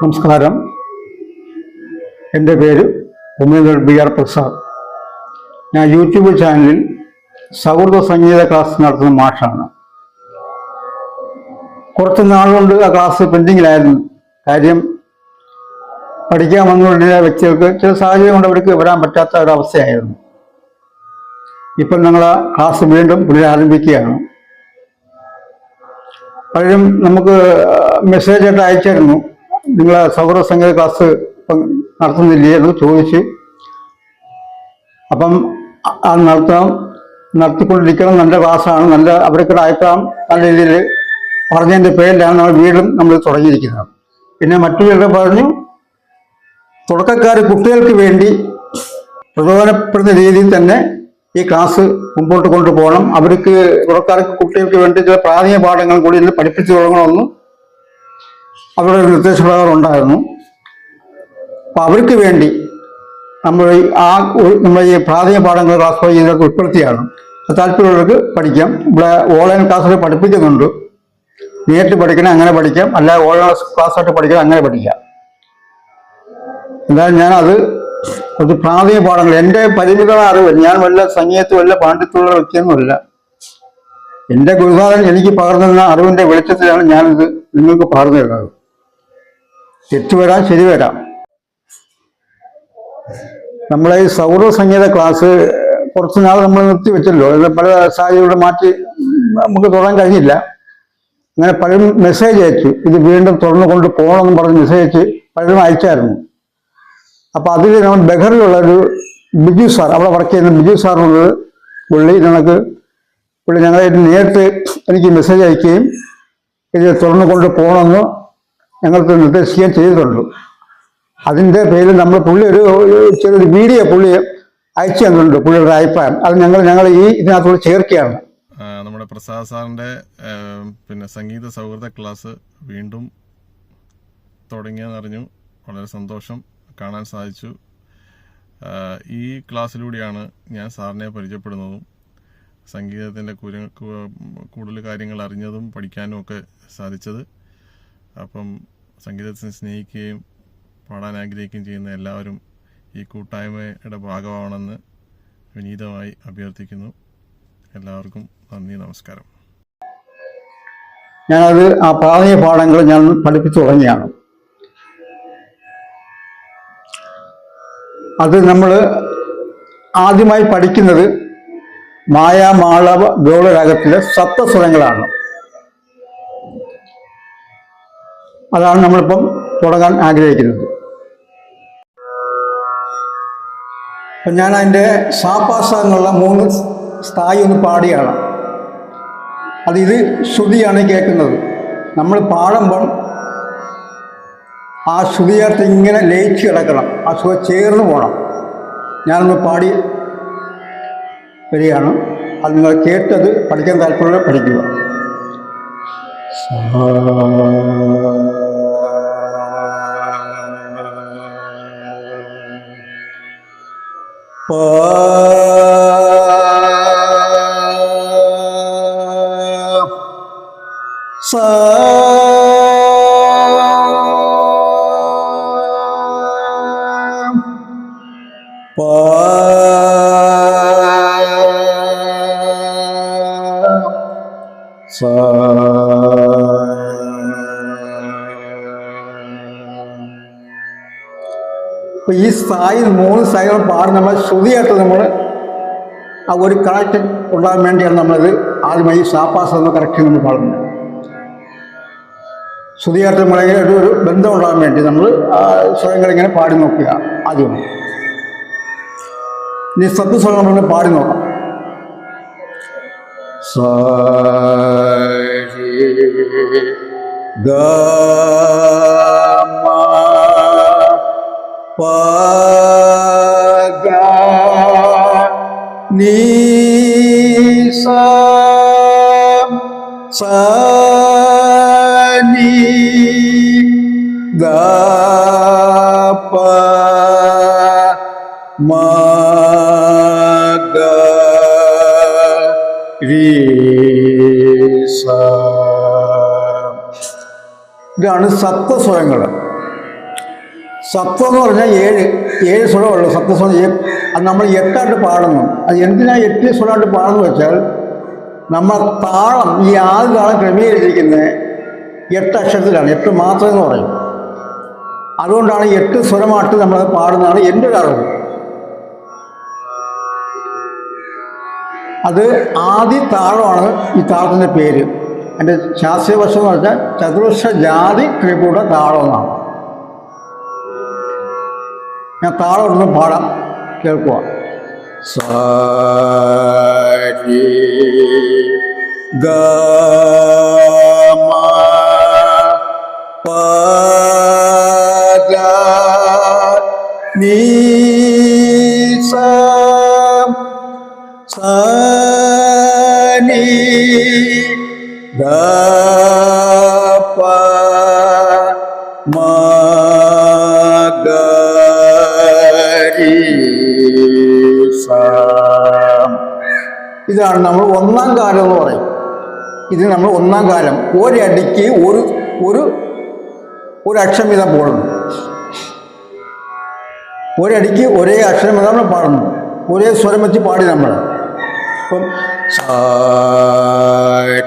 നമസ്കാരം. എന്റെ പേര് ഉമേന്ദ്രൻ ബി ആർ പ്രസാദ്. ഞാൻ യൂട്യൂബ് ചാനലിൽ സൗഹൃദ സംഗീത ക്ലാസ് നടത്തുന്ന മാഷാണ്. കുറച്ച് നാളുകൊണ്ട് ആ ക്ലാസ് പെൻഡിങ്ങിലായിരുന്നു. കാര്യം പഠിക്കാൻ വന്നുകൊണ്ടിരുന്ന വ്യക്തികൾക്ക് ചില സാഹചര്യം കൊണ്ട് അവർക്ക് വരാൻ പറ്റാത്ത ഒരവസ്ഥയായിരുന്നു ഇപ്പം ഞങ്ങൾ ആ ക്ലാസ് വീണ്ടും പുനരാരംഭിക്കുകയാണ്. പലരും നമുക്ക് മെസ്സേജായിട്ട് അയച്ചിരുന്നു. നിങ്ങളെ സൗഹൃദ സംഗീത ക്ലാസ് നടത്തുന്നില്ലേ എന്ന് ചോദിച്ച് അപ്പം അത് നടത്താം നടത്തിക്കൊണ്ടിരിക്കണം നല്ല ക്ലാസ്സാണ് നല്ല അവർക്ക് അയക്കാം നല്ല രീതിയിൽ പറഞ്ഞതിന്റെ പേരിലാണ് നമ്മൾ വീണ്ടും നമ്മൾ തുടങ്ങിയിരിക്കുന്നത്. പിന്നെ മറ്റു പേരുടെ പറഞ്ഞു തുടക്കക്കാർ കുട്ടികൾക്ക് വേണ്ടി പ്രചോദനപ്പെടുന്ന രീതിയിൽ തന്നെ ഈ ക്ലാസ് മുമ്പോട്ട് കൊണ്ടുപോകണം. അവർക്ക് തുടക്കാർക്ക് കുട്ടികൾക്ക് വേണ്ടി ചില പ്രാഥമിക പാഠങ്ങൾ കൂടി ഇതിൽ പഠിപ്പിച്ചു തുടങ്ങണമെന്ന് അവരുടെ ഒരു നിർദ്ദേശപ്രകാരം ഉണ്ടായിരുന്നു. അപ്പൊ അവർക്ക് വേണ്ടി നമ്മൾ ആ നമ്മൾ ഈ പ്രാഥമിക പാഠങ്ങൾ ക്ലാസ് വഴി ഇതിനകത്ത് ഉൾപ്പെടുത്തിയാണ്. താല്പര്യമുള്ളവർക്ക് പഠിക്കാം. ഇവിടെ ഓൺലൈൻ ക്ലാസ്സുകൾ പഠിപ്പിക്കുന്നുണ്ട്. നേരിട്ട് പഠിക്കണം അങ്ങനെ പഠിക്കാം. അല്ല ഓൺലൈൻ ക്ലാസ്സായിട്ട് പഠിക്കണം അങ്ങനെ പഠിക്കാം. എന്തായാലും ഞാനത് അത് പ്രാഥമിക പാഠങ്ങൾ എന്റെ പരിമിതമായ അറിവ് ഞാൻ വല്ല സംഗീതത്തിൽ വല്ല പാണ്ഡിത്യമുള്ള വ്യക്തിയൊന്നുമല്ല. എന്റെ ഗുരുനാഥൻ എനിക്ക് പകർന്നിരുന്ന അറിവിന്റെ വെളിച്ചത്തിലാണ് ഞാനിത് നിങ്ങൾക്ക് പകർന്നു തരുന്നത്. തെറ്റ് വരാം ശരി വരാം നമ്മളെ ഈ സൗരസംഗീത സംഗീത ക്ലാസ് കുറച്ച് നാൾ നമ്മൾ നിർത്തിവെച്ചല്ലോ അതിൽ പല സാഹചര്യങ്ങളും മാറ്റി നമുക്ക് തുടരാൻ കഴിഞ്ഞില്ല. അങ്ങനെ പലരും മെസ്സേജ് അയച്ചു. ഇത് വീണ്ടും തുറന്നു കൊണ്ട് പോകണമെന്ന് പറഞ്ഞ് മെസ്സേജ് അയച്ച് പലരും അയച്ചായിരുന്നു. അപ്പൊ അതിൽ നമ്മൾ ബഹറിലുള്ള ഒരു ബിജു സാർ അവിടെ വർക്ക് ചെയ്യുന്ന ബിജു സാറിനുള്ളത് പുള്ളി ഞങ്ങൾക്ക് പുള്ളി ഞങ്ങളെ നേരിട്ട് എനിക്ക് മെസ്സേജ് അയക്കുകയും ഇത് തുറന്നു കൊണ്ട് പോകണമെന്ന് ഞങ്ങൾക്ക് നിർദ്ദേശിക്കുകയും ചെയ്തിട്ടുണ്ട്. അതിന്റെ പേരിൽ നമ്മൾ പുള്ളി ഒരു ചെറിയൊരു വീഡിയോ പുള്ളി അയച്ചു തന്നിട്ടുണ്ട് പുള്ളിയുടെ അഭിപ്രായം. അത് ഞങ്ങൾ ഞങ്ങൾ ഈ ഇതിനകത്തോട് ചേർക്കുകയാണ്. നമ്മുടെ പ്രസാദ് സാറിന്റെ പിന്നെ സംഗീത സൗഹൃദ ക്ലാസ് വീണ്ടും തുടങ്ങിയെന്നറിഞ്ഞു. വളരെ സന്തോഷം കാണാൻ സാധിച്ചു. ഈ ക്ലാസ്സിലൂടെയാണ് ഞാൻ സാറിനെ പരിചയപ്പെടുന്നതും സംഗീതത്തിന്റെ കൂടുതൽ കാര്യങ്ങൾ അറിഞ്ഞതും പഠിക്കാനും ഒക്കെ സാധിച്ചത്. അപ്പം സംഗീതത്തെ സ്നേഹിക്കുകയും പാടാൻ ആഗ്രഹിക്കുകയും ചെയ്യുന്ന എല്ലാവരും ഈ കൂട്ടായ്മയുടെ ഭാഗമാവണമെന്ന് വിനീതമായി അഭ്യർത്ഥിക്കുന്നു. എല്ലാവർക്കും നന്ദി നമസ്കാരം. ഞാനത് ആ പ്രാഥമിക പാഠങ്ങൾ ഞാൻ പഠിപ്പിച്ചു തുടങ്ങിയാണ്. അത് നമ്മൾ ആദ്യമായി പഠിക്കുന്നത് മായാമാളവ ഗൗളരാഗത്തിലെ സപ്തസ്വരങ്ങളാണ്. അതാണ് നമ്മളിപ്പം തുടങ്ങാൻ ആഗ്രഹിക്കുന്നത്. അപ്പം ഞാൻ അതിന്റെ സാപ്പാസങ്ങളുള്ള മൂന്ന് സ്ഥായി ഒന്ന് പാടിയാണ്. അത് ഇത് ശ്രുതിയാണ് കേൾക്കുന്നത്. നമ്മൾ പാടുമ്പം ആ ശ്രുതിയായിട്ട് ഇങ്ങനെ ലയിച്ച് കിടക്കണം. ആ ശ്രുതി ചേർന്ന് പോകണം ഞാനൊന്ന് പാടി വരികയാണ്. അത് നിങ്ങൾ കേട്ടത് പഠിക്കാൻ താല്പര്യം പഠിക്കുക. sa അപ്പൊ ഈ സായി മൂന്ന് സ്ഥായികൾ പാടി നമ്മൾ ശ്രുതിയായിട്ട് നമ്മൾ ആ ഒരു കറക്റ്റ് ഉണ്ടാകാൻ വേണ്ടിയാണ് നമ്മളത് ആദ്യമായി സാപ്പാസ് എന്ന കറക്റ്റ് നമ്മൾ പാടുന്നത്. ശ്രുതിയായിട്ട് നമ്മളെ ഒരു ബന്ധം ഉണ്ടാകാൻ വേണ്ടി നമ്മൾ സ്വരങ്ങൾ ഇങ്ങനെ പാടി നോക്കുക ആദ്യം. ഇനി സത്യസ്വരം നമ്മൾ പാടി നോക്കാം. സ സ സനി ഗ പ മ ഗ രീ സ. ഇതാണ് സപ്തസ്വരങ്ങൾ സപ്തം എന്ന് പറഞ്ഞാൽ ഏഴ് ഏഴ് സ്വരമുള്ളൂ. സത്യസ്വരം അത് നമ്മൾ എട്ടായിട്ട് പാടുന്നു. അത് എന്തിനാ എട്ട് സ്വരമായിട്ട് പാടുന്നു വെച്ചാൽ നമ്മൾ താളം ഈ ആദ്യ താളം ക്രമീകരിച്ചിരിക്കുന്നത് എട്ട് അക്ഷരത്തിലാണ്. എട്ട് മാത്രം എന്ന് പറയും. അതുകൊണ്ടാണ് എട്ട് സ്വരമായിട്ട് നമ്മൾ പാടുന്നതാണ് എന്റെ ഒരു അറിവ്. അത് ആദ്യ താളമാണ് ഈ താളത്തിന്റെ പേര്. എന്റെ ശാസ്ത്രീയ വശം എന്ന് പറഞ്ഞാൽ ചതുർശ്ര ജാതി ത്രിപുട താളം എന്നാണ്. ഞാൻ താളമൊന്നും പാടാം. കേൾക്കുക സാരി ഗ നീ സ നീ ഗ ഇതാണ് നമ്മൾ ഒന്നാം കാലം എന്ന് പറയും. ഇത് നമ്മൾ ഒന്നാം കാലം. ഒരടിക്ക് ഒരു ഒരു ഒരു അക്ഷരം വീതം പോടുന്നു ഒരടിക്ക് ഒരേ അക്ഷരം വീതം നമ്മൾ പാടുന്നു. ഒരേ സ്വരം വെച്ച് പാടി നമ്മൾ. ഇപ്പം സാരി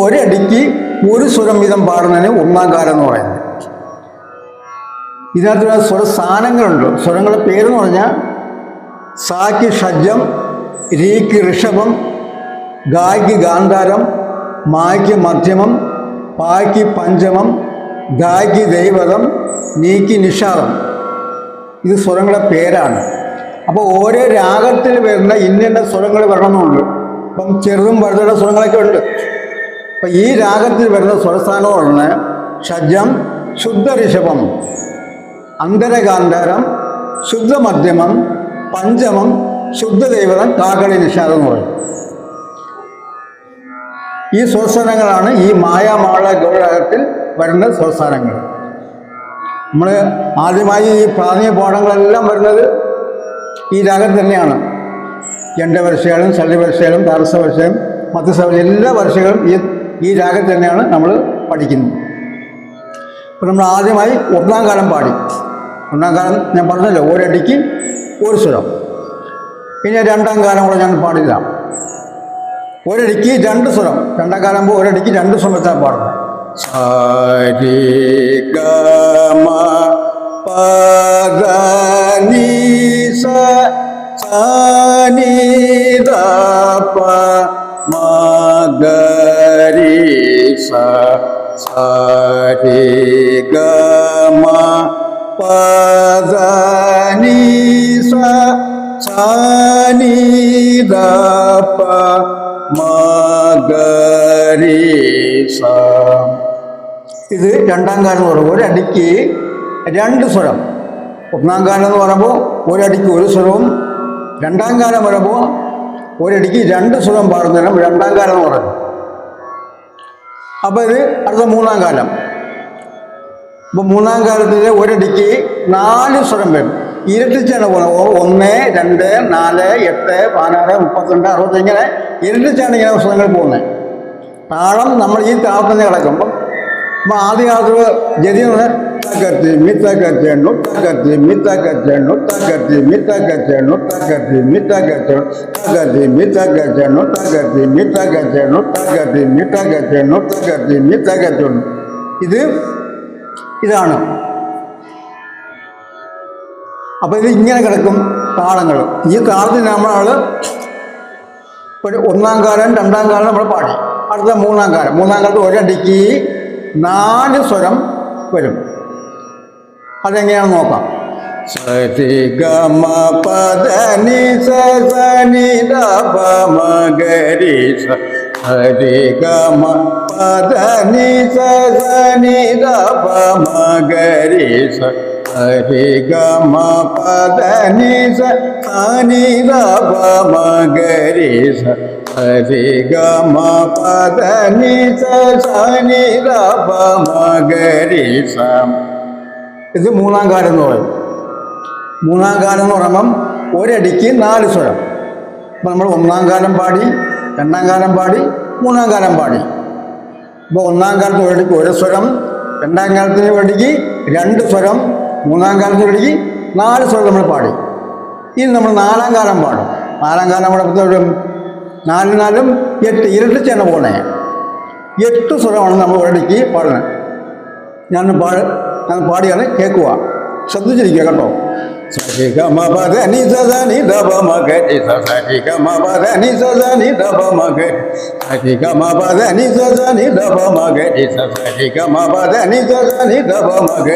ഒരടിക്ക് ഒരു സ്വരം വീതം പാടുന്നതിന് ഒന്നാം കാലം എന്ന് പറയുന്നത് ഇതിനകത്ത് സ്വര സ്വരങ്ങളുടെ പേരെന്ന് പറഞ്ഞാൽ സാക്കി ഷജ്ജം രീക്ക് ഋഷഭം ഗായ്ക്ക് ഗാന്ധാരം മായ്ക്ക് മധ്യമം പായ്ക്ക് പഞ്ചമം ഗായ്ക്ക് ദൈവതം നീക്കി നിഷാദം. ഇത് സ്വരങ്ങളുടെ പേരാണ്. അപ്പോൾ ഓരോ രാഗത്തിൽ വരുന്ന ഇന്ന സ്വരങ്ങൾ വരണമെന്നുണ്ട്. ഇപ്പം ചെറുതും വലുതുള്ള സ്വരങ്ങളൊക്കെ ഉണ്ട്. അപ്പം ഈ രാഗത്തിൽ വരുന്ന സ്വരസ്ഥാനമാണ് ഷജം ശുദ്ധ ഋഷഭം അന്തരകാന്താരം ശുദ്ധമധ്യമം പഞ്ചമം ശുദ്ധ ദൈവതം കാകളി നിഷാദം എന്ന് പറയും. ഈ സ്വസ്ഥാനങ്ങളാണ് ഈ മായാമാള ഗൗരവത്തിൽ വരുന്ന സംസ്ഥാനങ്ങൾ. നമ്മൾ ആദ്യമായി ഈ പ്രാഥമിക പാഠങ്ങളെല്ലാം വരുന്നത് ഈ രാഗം തന്നെയാണ്. ജണ്ട വർഷകളും ശല്യ വർഷകളും താരസ വർഷയും മധ്യസ എല്ലാ വർഷകളും ഈ ഈ രാഗം തന്നെയാണ് നമ്മൾ പഠിക്കുന്നത്. അപ്പം നമ്മൾ ആദ്യമായി ഒന്നാം കാലം പാടി. ഒന്നാം കാലം ഞാൻ പറഞ്ഞല്ലോ ഒരടിക്ക് ഒരു സ്വരം. പിന്നെ രണ്ടാം കാലം കൂടെ ഞാൻ പാടില്ല. ഒരടിക്ക് രണ്ട് സ്വരം. രണ്ടാം കാലം ഒരടിക്ക് രണ്ട് സ്വരത്താണ് പാടുന്നത്. சாரி கமா பகனிச சானிதாப மகரிச சாரி கமா பகனிச சானிதாப மகரிச ഇത് രണ്ടാം കാലം എന്ന് പറയുമ്പോൾ ഒരടിക്ക് രണ്ട് സ്വരം. ഒന്നാം കാലം എന്ന് പറയുമ്പോൾ ഒരടിക്ക് ഒരു സ്വരവും രണ്ടാം കാലം പറയുമ്പോൾ ഒരടിക്ക് രണ്ട് സ്വരം പാടുന്നതിനും രണ്ടാം കാലം എന്ന് പറയുന്നത് അപ്പോൾ ഇത് അടുത്ത മൂന്നാം കാലം. അപ്പോൾ മൂന്നാം കാലത്തിൽ ഒരടിക്ക് നാല് സ്വരം വരും. ഇരട്ടിച്ചാണ് പോകുന്നത് ഒന്ന് രണ്ട് നാല് എട്ട് പതിനാറ് മുപ്പത്തിരണ്ട് അറുപത്തി ഇങ്ങനെ ഇരട്ടിച്ചാണ് ഇങ്ങനെ സ്വരങ്ങൾ പോകുന്നത്. താളം നമ്മൾ ഈ താളത്തിൽ കിടക്കുമ്പം അപ്പം ആദ്യ കാലത്ത് ജതി എന്ന് പറഞ്ഞാൽ തകർത്തി മിത്തകച്ചെണ്ണു തകർത്തി മിത്തകച്ചെണ്ണു തകർത്തി മിത്തകച്ചെണ്ണു തകർത്തി മിത്തകച്ചെണ്ണു തകർത്തി മിത്തകച്ചെണ്ണു തകർത്തി മിത്തകച്ചെണ്ണു തകർത്തി മിത്തകച്ചെണ്ണു തകർത്തി മിത്തകച്ചെണ്ണു ഇത് ഇതാണ്. അപ്പോൾ ഇത് ഇങ്ങനെ കിടക്കും താളങ്ങൾ. ഈ നമ്മൾ ഒരു ഒന്നാം കാലം രണ്ടാം കാലം നമ്മൾ പാടി. അടുത്ത മൂന്നാം കാലം. മൂന്നാം കാലത്ത് ഒരടിക്ക് നാല് സ്വരം വരും. അതെങ്ങനെയാണെന്ന് നോക്കാം. സരി ഗമ പദ നി സനി ദപ മഗരി സരി ഗമ പദ നി സനി ദപ മഗരി ഹരി ഗമ പദ നി സ നി ര ഗ രി സ ഹരി ഇത് മൂന്നാം കാലം എന്ന് പറയും. മൂന്നാം കാലം എന്ന് പറയുമ്പം ഒരടിക്ക് നാല് സ്വരം. അപ്പം നമ്മൾ ഒന്നാം കാലം പാടി രണ്ടാം കാലം പാടി മൂന്നാം കാലം പാടി. അപ്പോൾ ഒന്നാം കാലത്ത് ഒരു സ്വരം രണ്ടാം കാലത്തിന് വേണ്ടിക്ക് രണ്ട് സ്വരം മൂന്നാം കാലത്തിന് വേണ്ടിക്ക് നാല് സ്വരം നമ്മൾ പാടി. ഇനി നമ്മൾ നാലാം കാലം പാടും. നാലാം കാലം നമ്മുടെ നാല് നാലും എട്ട് ഇരട്ടിച്ചാണ് പോണേ. എട്ട് സ്വരമാണ് നമ്മൾ ഒരടിക്ക് പാടുന്നത്. ഞാൻ പാട് ഞാൻ പാടിയാണ് കേൾക്കുക. ശ്രദ്ധിച്ചിരിക്കുക കേട്ടോ. സരി ഗമ പദ നി സ നി ര പ മ ഗ രി സ സരി ഗമ പദ നി സ നി ര പ മ ഗ സരി ഗമ പദ നി സ നി ര പ മ ഗ രി സ സരി ഗമ പദ നി സ നി ര പ മ ഗ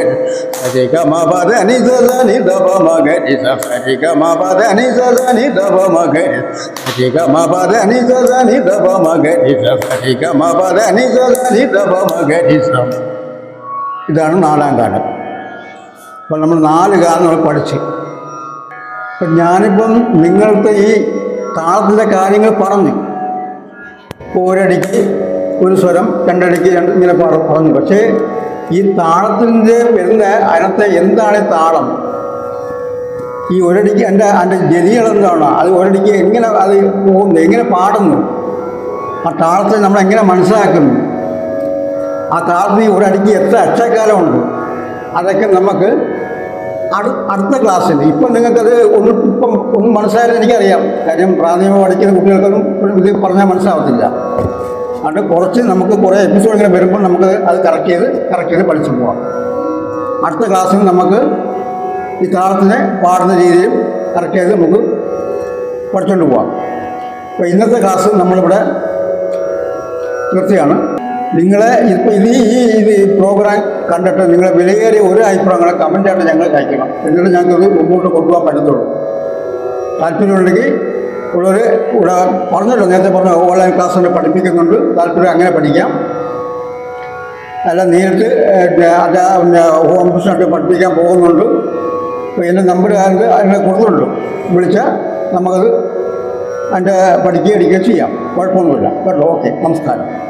സരി ഗമ പദ നി സ നി ര പ മ ഗ രി സ സരി ഗമ പദ നി സ നി ര പ മ ഗ സരി ഗമ പദ നി സ നി ര പ മ ഗ രി സ സരി ഗമ പദ നി സ നി ര പ മ ഗ രി സ ഇതാണ് നാലാം കാലം അപ്പോൾ നമ്മൾ നാല് കാലങ്ങൾ പഠിച്ച്. അപ്പം ഞാനിപ്പം നിങ്ങൾക്ക് ഈ താളത്തിന്റെ കാര്യങ്ങൾ പറഞ്ഞു. ഒരടിക്ക് ഒരു സ്വരം രണ്ടടിക്ക് രണ്ട് ഇങ്ങനെ പറ- പറഞ്ഞു. പക്ഷേ ഈ താളത്തിന്റെ വരുന്ന അതിനകത്തെ എന്താണ് താളം? ഈ ഒരടിക്ക് എന്റെ എന്റെ ജലികൾ എന്താണ്? അത് ഒരടിക്ക് എങ്ങനെ അത് പോകുന്നു? എങ്ങനെ പാടുന്നു? ആ താളത്തെ നമ്മൾ എങ്ങനെ മനസ്സിലാക്കുന്നു? ആ താളത്തിൽ ഒരടിക്ക് എത്ര അക്ഷരക്കാലമുണ്ട് അതൊക്കെ നമുക്ക് അടുത്ത ക്ലാസ്സിൽ. ഇപ്പം നിങ്ങൾക്കത് ഒന്ന് ഇപ്പം ഒന്നും മനസ്സിലായാലും എനിക്കറിയാം. കാര്യം പ്രാഥമിക പഠിക്കുന്ന കുട്ടികൾക്കൊന്നും ഇത് പറഞ്ഞാൽ മനസ്സിലാവത്തില്ല. അതുകൊണ്ട് കുറച്ച് നമുക്ക് കുറേ എപ്പിസോഡ് ഇങ്ങനെ വരുമ്പോൾ നമുക്ക് അത് കറക്റ്റ് ചെയ്ത് കറക്റ്റ് ചെയ്ത് പഠിച്ചു പോവാം. അടുത്ത ക്ലാസ്സിൽ നമുക്ക് ഈ താളത്തിനെ പാടുന്ന രീതിയിൽ കറക്റ്റ് ചെയ്ത് നമുക്ക് പഠിച്ചുകൊണ്ട് പോവാം. അപ്പോൾ ഇന്നത്തെ ക്ലാസ് നമ്മളിവിടെ തീർച്ചയാണ് നിങ്ങളെ ഇപ്പം ഇത് ഈ ഇത് ഈ പ്രോഗ്രാം കണ്ടിട്ട് നിങ്ങളെ വിലയേറിയ ഒരു അഭിപ്രായങ്ങളെ കമന്റായിട്ട് ഞങ്ങൾ കഴിക്കണം എന്നിട്ട് ഞങ്ങൾക്കത് മുമ്പോട്ട് കൊണ്ടുപോകാൻ പറ്റത്തുള്ളൂ. താല്പര്യമുണ്ടെങ്കിൽ ഉള്ളവർ ഇവിടെ പറഞ്ഞല്ലോ നേരത്തെ പറഞ്ഞ ഓൺലൈൻ ക്ലാസ്സുകൾ പഠിപ്പിക്കുന്നുണ്ട്. താല്പര്യം അങ്ങനെ പഠിക്കാം. അല്ല നേരിട്ട് അത് ഹോം ട്യൂഷനായിട്ട് പഠിപ്പിക്കാൻ പോകുന്നുണ്ട്. എന്റെ നമ്പർ അതിന്റെ അതിനെ കൊടുക്കുന്നുണ്ട്. വിളിച്ചാൽ നമുക്കത് അതിന്റെ പഠിക്കുകയും എടുക്കുകയും ചെയ്യാം. കുഴപ്പമൊന്നുമില്ല. കേട്ടോ? ഓക്കെ. നമസ്കാരം.